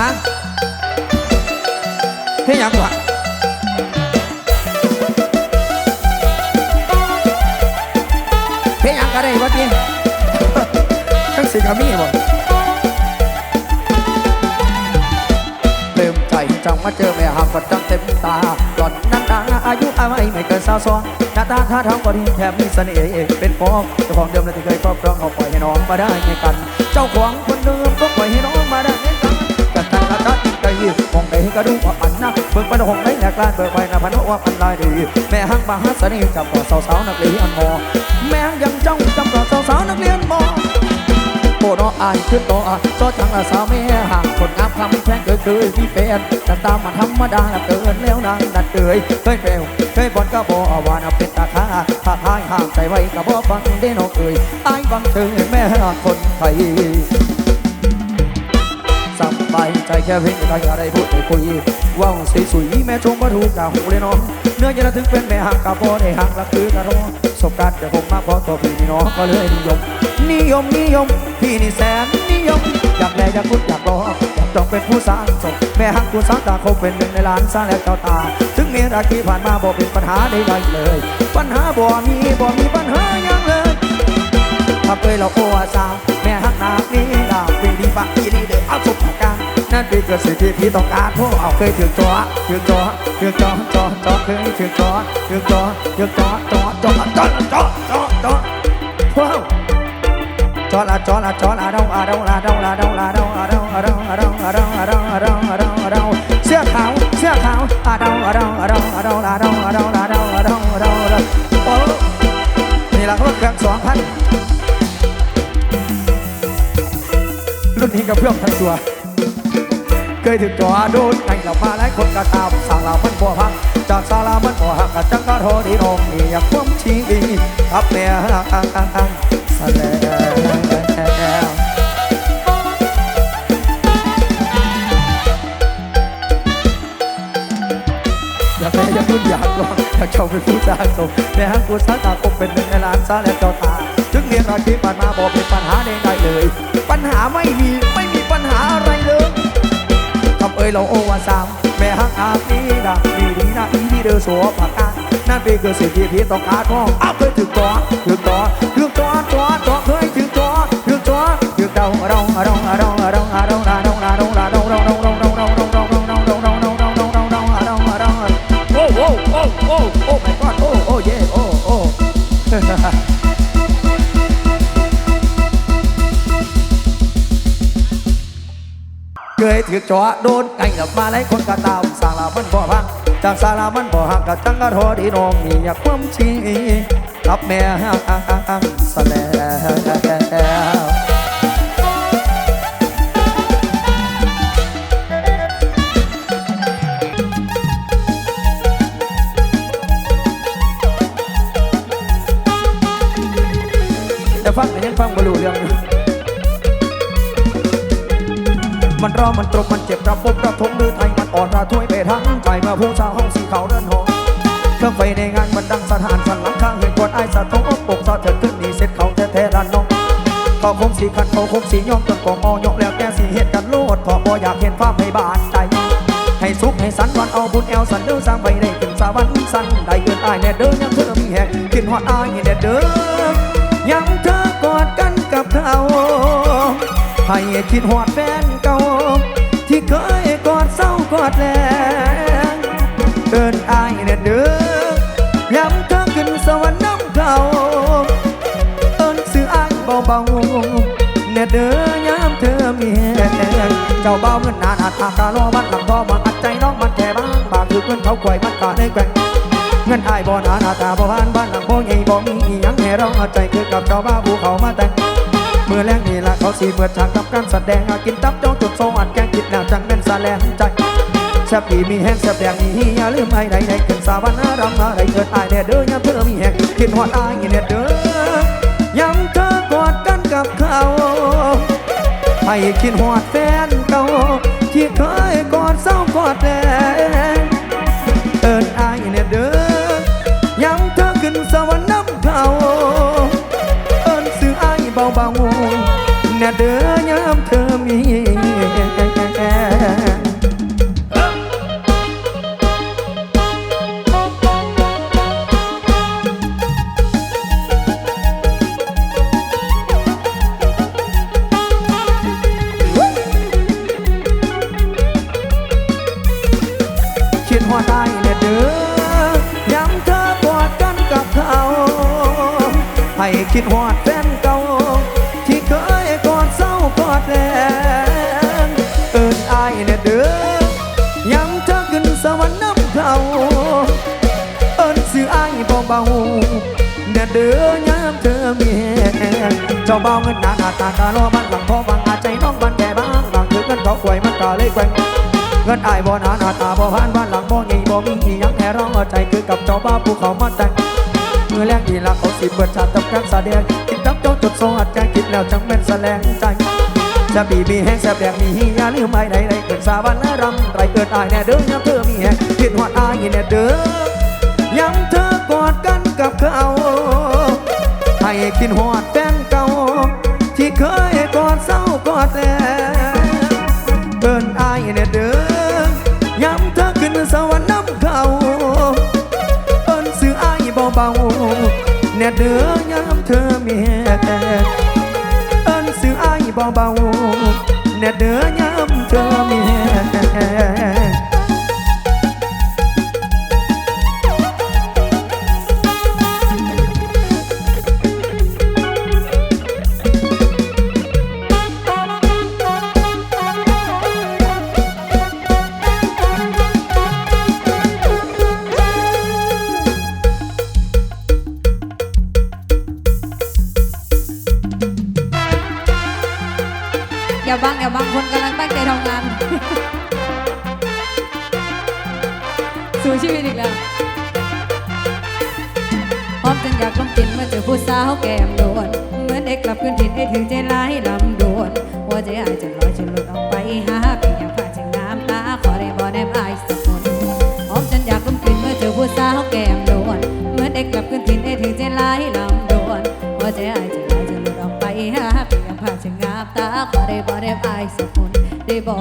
ฮะเฮ้ยยังวะเฮ้ยยังก็ได้วะจีทั้งสิกามีบ่เติมใจจังมาเจอแม่หามก็จังเต็มตาหล่อนนั้นนาอายุอาไม่ไม่เกินสาวสองหน้าตาท่าทางก็ดีแถมมีเสน่ห์เป็นฟองเจ้าของเดิมเลยที่เคยครอบครองเอาปล่อยให้น้องมาได้ไงกัน เจ้าของคนเดิมก็ปล่อยให้น้องมาได้ กะตัดใจมองไปให้กระดูกว่าอันนะเบิกปันหงในแหลกลานเบิกไปนะพันว่าพันลายดีแม่หังมหาเสน่ห์กับก่อสาวๆนักเรียนมอแม่ยังจ้องจำก่อสาวๆนักเรียนมอโบนออายขึ้นต่ออะซอจังละสาวแม่ห่างคนงามคำแท่งเคยเคยพี่เป็นแต่ตามมาธรรมดาเกินแล้วนางดัดเกยเคยเฟลเคยบอลก็บอวานะเป็นตาค้าถ้าทายห่างใจไว้ก็บอฟังได้นอกเอ่ยอายบังเธอแม่คนไทย บายใจแค่เพียงแต่อยากได้พูดได้คุยว่าวสวยๆแม่ชมว่าถูกกะหูเลยน้องเนื้อจะถึงเป็นแม่ห่างกับพ่อได้ห่างละคือกะรอสบการณ์จะคงมากพอตัวพี่นี่น้องก็เลยนิยม นิยมนิยมพี่นี่แสนนิยม อยากแลอยากพูดอยากรออยากต้องเป็นผู้สร้างสมแม่ห่างกูสร้างตาคงเป็นหนึ่งในล้านสร้างแล้วเจ้าตา ถึงมีราคีผ่านมาบ่เป็นปัญหาใดๆเลย ปัญหาบ่มีบ่มีปัญหาหยังเลยถ้าเคยเราโอ้อาสาวแม่ฮักนานี่ดาวปีดีบักปีดีเดือเอาสุดการ นั่นเป็นเกิดสิ่งที่พี่ต้องการพวกเอาเคยถึงตัวถึงตัวถึงจอจอจอเคยถึงตัวถึงตัวถึงจอจอจอจอจอจอจอว้าวจอละจอละจอละเราอะเราละเราละเราละเราอะเราอะเราอะเราอะเราอะเราอะเราอะเราอะเราเสื้อขาวเสื้อขาวอะเราอะเราอะเราอะเราละเราอะเราละเราอะเราอะเราอะเราโอ้นี่ละเขาเครื่องสองพันรุ่นนี้กับเพื่อนทั้งตัว เคยถึงจอโดนไอ้เรามาหลายคนก็ตามสางเรามันบ่พังจากสารามันบ่หักจังก็โทษดีน้องนี่อยากควมชีวีกับแม่ฮักอังอังอังสแล้วอยากแม่ยากรุ่นอยากลองอยากชมเป็นผู้สร้างสมแม่ฮักกูสร้างตาคงเป็นหนึ่งในล้านซาแล้วเจ้าตา ถึงเรียนราคีผ่านมาบอกเป็นปัญหาใดๆเลย ปัญหาไม่มีไม่มีปัญหาอะไรเลยำเอ้ยเราโอวาสามแม่ฮักอาบนี้ดังดีดีนะอีดีเดอสัวปากกานั่นเป็นคือสิ่งที่พี่ต้องการมองอ้าวเคยถึงตัวถึงตัวถึงตัวตัวตัวเคยถึงตัวถึงตัวถึงเราเราเราเราเราเรา จอโดนไก่กลับมาหลายคนก็ตามสารามันบ่พังจากสารามันบ่หักก็จังก็โทษดีน้องนี่อยากความชีกับแม่ฮักสะแล้วแต่ฟังแต่ยังฟังบ่รู้เรื่อง มันรอมันตรบมันเจ็บระบบระทมหรือไทยมันอ่อนระทวยไปทั้งใจมาผู้ชาวห้องสีขาวเดินหอเครื่องไฟในงานมันดังสถานสันหลังข้างเห็นกวนไอ้สะทงอกปกสะเถิดขึ้นนี่เสร็จเขาแท้ๆดันน้องเขาคงสีขันเขาคงสีย่อมจนกองอยกแล้วแกสีเหตุกันโลดพอพออยากเห็นภาพให้บาดใจ ให้สุขให้สันวันเอาบุญแอวสันเด้อสร้างไว้ได้ขึ้นสวรรค์สันได้เกินอายแน่เด้อยังเธอมีแหกกินฮอดอายแน่เด้อยังเธอกอดกันกับเขาให้คิดหอดแฟนเก่า เคยกอดเศร้ากอดแลงเอินอายเนี่ยเด้อย้ำเธอขึ้นสวรรค์น้ำเขาเอินซื้ออายเบาๆเนี่ยเด้อย้ำเธอมีแหงเจ้าเบาเงินนานอาจอาการอมันหลังรอมันอัดใจน้องมันแค่บ้างบางคือเพื่อนเขาควยมันกาได้แกว่งเงินอายบ่นาหน้าตาบ่ผ่านบ้านหลังบ่ใหญ่บ่มีอีหยังให้เราเอาใจคือกับเจ้าบ้าภูเขามาแต่ง เมื่อแรงนี่ละเขาสีเปิดฉากกับการแสดงกินตับเจ้าจุดโซอัดแกงคิดแล้วจังเป็นสาแลงใจแซ่บดีมีแห้งแซ่บแดงมีเฮียลืมไอ้ใดใดขึ้นสาวันรำอะไรเกิดอายแน่เด้อยามเธอมีแห้งคิดฮอดอายแน่เด้อยามเธอกอดกันกับเขาให้คิดฮอดแฟนเก่าที่เคยกอดเศร้ากอดแลาเบาเงินหนาหนาตากาล้อมันหลังพอบางอาใจน้องบันแก่บ้างบางถือเงินเขาควยมันกาเลยแกว่งเงินอายบ่หนาหนาตาบ่ผ่านบ้านหลังบ่ใหญ่บ่มีอีหยังแห่ร้องเอาใจคือกับเจ้าบ้าผู้เขามาแต่งมือแรงอีหลักเขาสิเปิดฉากกับการแสดงคิดกับเจ้าจดสวัดใจคิดแล้วจังแม่นแสลงใจจะบีบีแห้งแสบแดงมีหิยาลืมไม่ได้ได้เกิดสาวันและรำไรเกิดอายแน่เด้อยามเธอมีแห้งคิดฮอดอายแน่เด้อยามเธอกอดกันกับเขาให้คิดฮอดแฟนเก่า ที่เคยกอดเศร้ากอดแลเกินอายเนี่ยเด้อย้ำเธอขึ้นสวรรค์น้ำเขาเอินสื่ออายเบาๆเนี่ยเด้อย้ำเธอมีแหงเอินสื่ออายเบาๆเนี่ยเด้อย้ำเธอมีแหงอย่ สาวแก้มโดนเหมือนเด็กกลับคืนถิ่นให้ถึงใจร้ายลำโดนหัวใจอายจะลอยจะหลุดออกไปหาเพียงอย่างผ่าจึงน้ำตาขอได้บ่ได้อายสักคนพร้อมจนอยากลงกินเมื่อเจอผู้สาวแก้มโดนเหมือนเด็กกลับคืนถิ่นให้ถึงใจร้ายลำโดนหัวใจอายจะลอยจะหลุดออกไปหาเพียงอย่างผ่าจึงน้ำตาขอได้บ่ได้อายสักคนได้บ่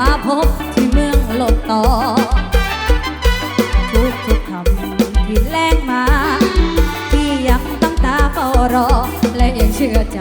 มาพบที่เมืองลบต่อ ทุกทุกคำที่แรงมา ที่ยังตั้งตาเฝ้ารอ และยังเชื่อใจ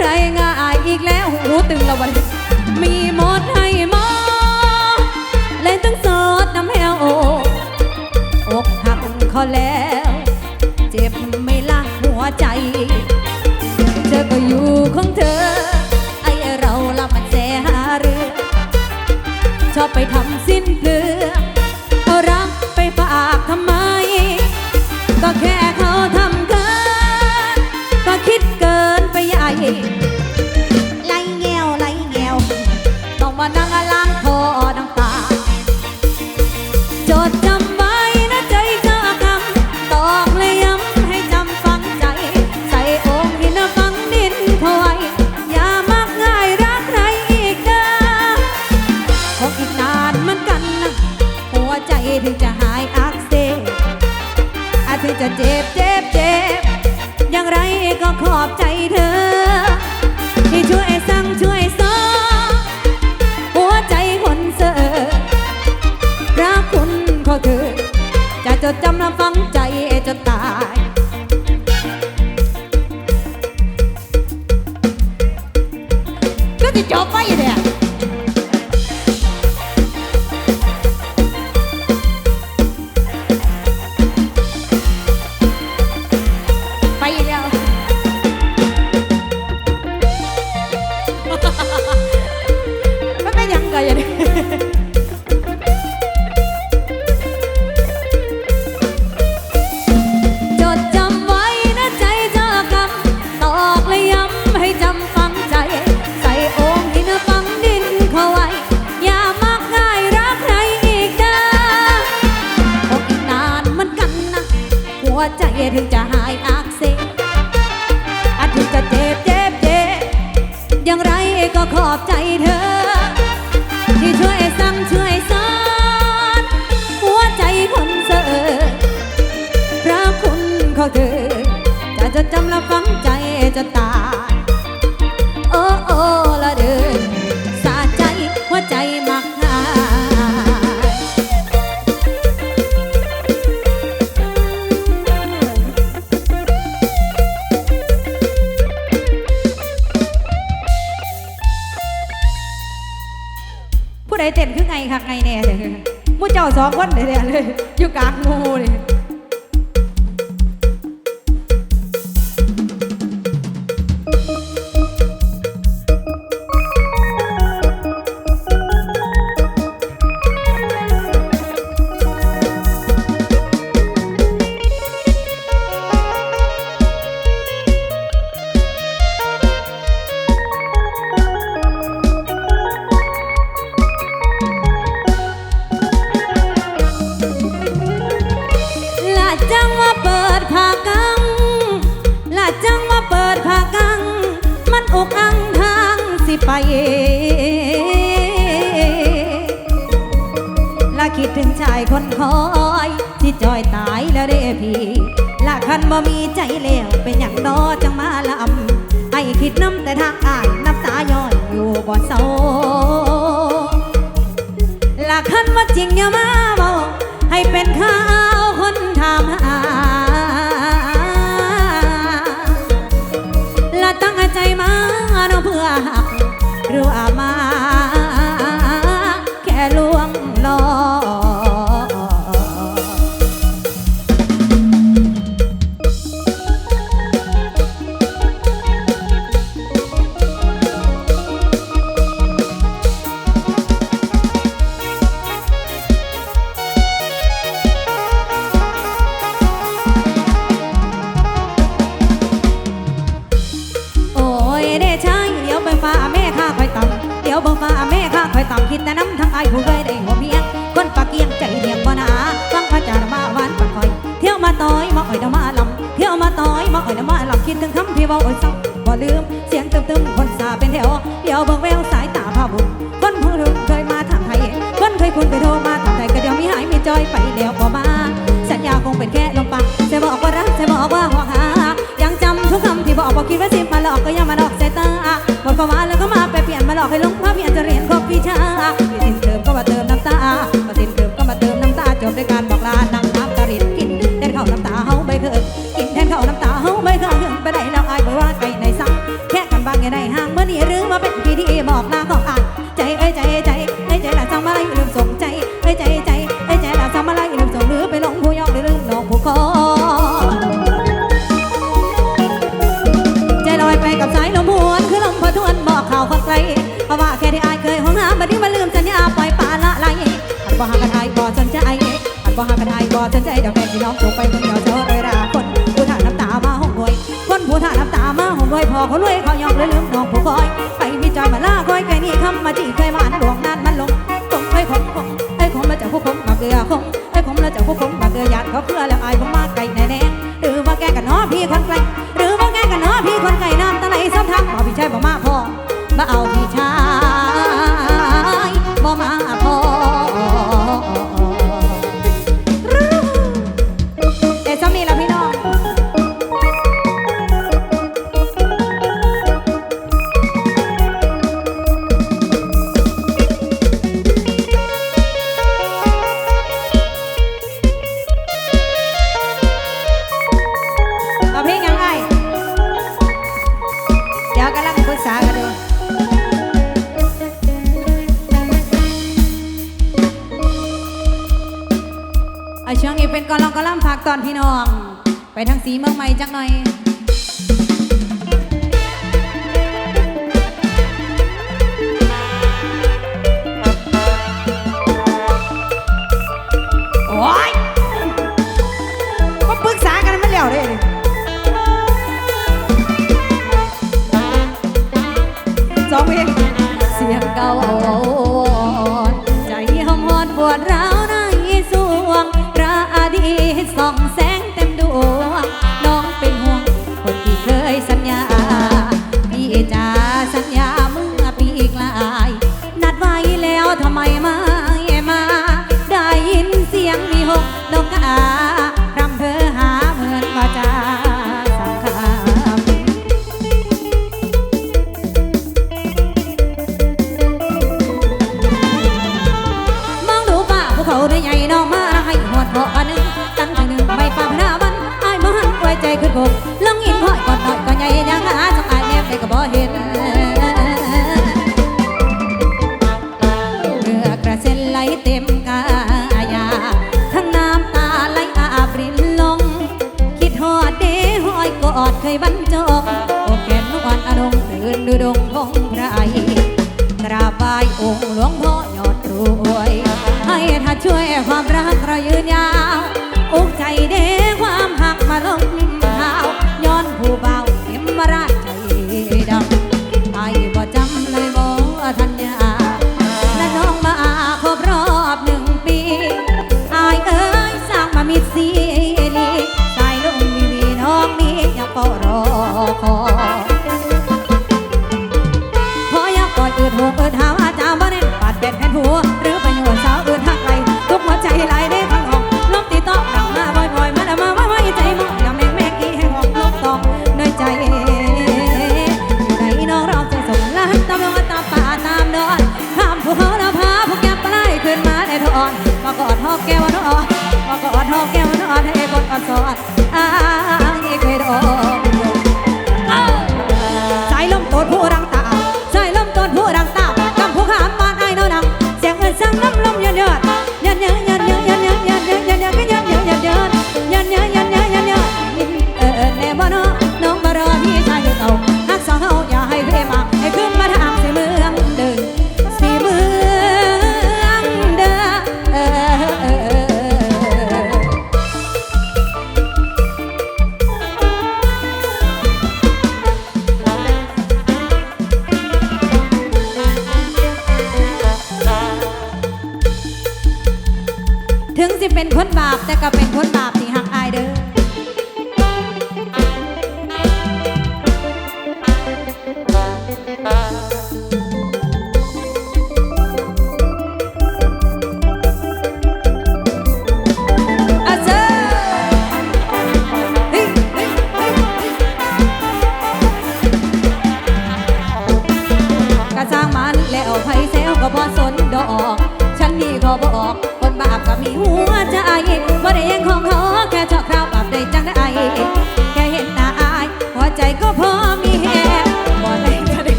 ใครง่ายอีกแล้วหูตึงละวัน มีหมดให้มอเลยต้องสอดน้ำแหวอกหักขอแล้ว เจ็บไม่ละหัวใจ เธอก็อยู่ของเธอ ไอเราละมันแสหาเรือชอบไปทำสิ้นเปลือายอักเสบอาจจะเจ็บเจ็บเจ็บอย่างไรก็ขอบใจเธอ ที่ช่วยสั่งช่วยสอนหัวใจคนเสอพระคุณก็คือจะจดจำและฟัง คนเดียวเลยอยู่กลา จริงอย่ามาบอกให้เป็นข้าวคนทำหาและตั้งใจมาเนาะเพื่อหากรู้อา না อนใจดอกแดงที่น้องจกไปคนเดียวเจอรอยราคนผู้ท่าน้ำตามาห้องรวยคนผู้ท่าน้ำตามาห้องรวยพอเขารวยเขายอมเลยลืมน้องผู้คอยไปมีจอยมาล่าคอยไก่นี้คำมาจีเคยมาอัหลวงนานมันลงต้องไอ้ของของไอ้ของมาจะผู้คงมาเกลือคงให้ผมแล้วจะผู้คงมาเกลือหยาดเขาเพื่อแล้วอายผมมาไก่แน่แน่หรือว่าแกกันน้อพี่คนไกลหรือว่าแกกันน้อพี่คนไกลน้ำตาไหลซ้ำทางบอกพี่ชายบอกมาพอมาเอาพี่ชาย ช่วงนี้เป็นกอลองกอลัมฝากตอนพี่น้อง ไปทางสีเมืองใหม่จักหน่อย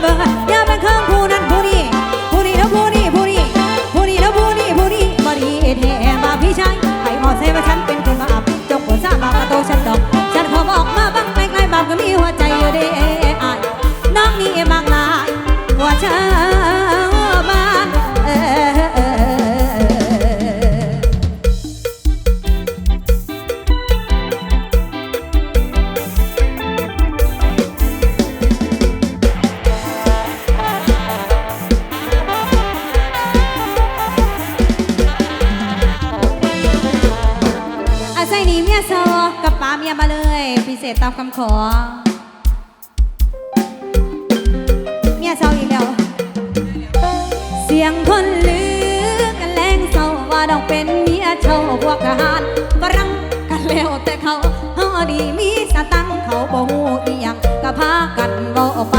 remember. ยมาเลยพิเศษตามคำขอ เมียเศร้าอีกแล้ว เสียงคนลือกันแรงเศร้าว่าดอกเป็นเมียเช่าพวกทหารฝรั่งกันแล้วแต่เขาเฮาดีมีสตังเขาบ่ฮู้อีหยังก็พากันเว้าไป